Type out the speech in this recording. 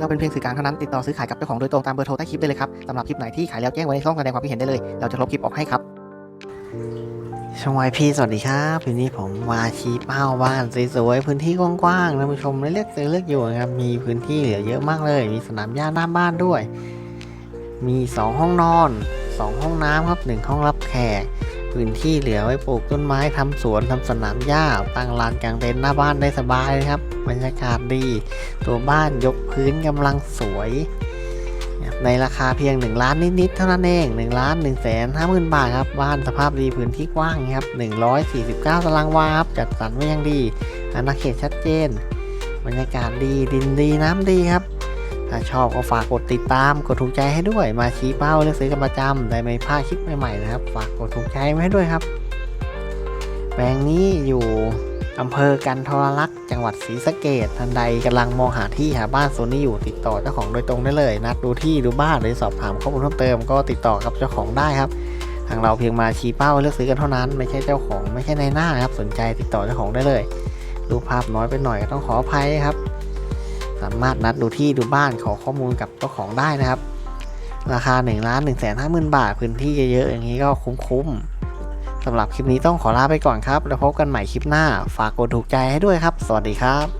เราเป็นเพียงสื่อกลางเท่านั้นติดต่อซื้อขายกับเจ้าของโดยตรงตามเบอร์โทรใต้คลิปได้เลยครับสำหรับคลิปไหนที่ขายแล้วแจ้งไว้ในช่องแสดงความคิดเห็นได้เลย เราจะลบคลิปออกให้ครับช่องวายพีสวัสดีครับวันนี้ผมมาชี้เป้าบ้านสวยๆพื้นที่กว้างๆท่านผู้ชมเลือกซื้อเลือกอยู่นะครับมีพื้นที่เหลือเยอะมากเลย มีสนามหญ้าหน้าบ้านด้วย มี 2 ห้องนอน 2 ห้องน้ำครับ 1 ห้องรับแขก พื้นที่เหลือไว้ปลูกต้นไม้ทำสวนทำสนามหญ้าตั้งลานกลางเต็นท์หน้าบ้านได้สบายเลยครับ บรรยากาศดี ตัวบ้านยกพื้นกำลังสวย ในราคาเพียง 1 ล้านนิดๆเท่านั้นเอง1ล้าน1 5 0 0 0 0 บาทครับ บ้านสภาพดีพื้นที่กว้างครับ 149 ตารางวาครับจัดสรรไว้อย่างดีอาณาเขตชัดเจน บรรยากาศดีดินดีน้ำดีครับ ถ้าชอบก็ฝากกดติดตาม กดถูกใจให้ด้วย มาชี้เป้าเลือกซื้อกันประจำได้ไม่พลาดคลิปใหม่ๆนะครับ ฝากกดถูกใจไว้ให้ด้วยครับ แปลงนี้อยู่อำเภอกันทรลักษ์จังหวัดศรีสะเกดทันใดกำลังมองหาที่หาบ้านโซนนี้อยู่ติดต่อเจ้าของโดยตรงได้เลย นัดดูที่ดูบ้านหรือสอบถามข้อมูลเพิ่มเติมก็ติดต่อกับเจ้าของได้ครับทางเราเพียงมาชี้เป้าเลือกซื้อกันเท่านั้น ไม่ใช่เจ้าของไม่ใช่ในหน้าครับสนใจติดต่อเจ้าของได้เลย รูปภาพน้อยไปหน่อยก็ต้องขออภัยครับ สามารถนัดดูที่ดูบ้านขอข้อมูลกับเจ้าของได้นะครับ ราคา1นึ่งล้านหนึ่งแสนห้าหมื่นบาทพื้นที่เยอะๆอย่างนี้ก็คุ้มๆสำหรับคลิปนี้ต้องขอลาไปก่อนครับ แล้วพบกันใหม่คลิปหน้า ฝากกดถูกใจให้ด้วยครับ สวัสดีครับ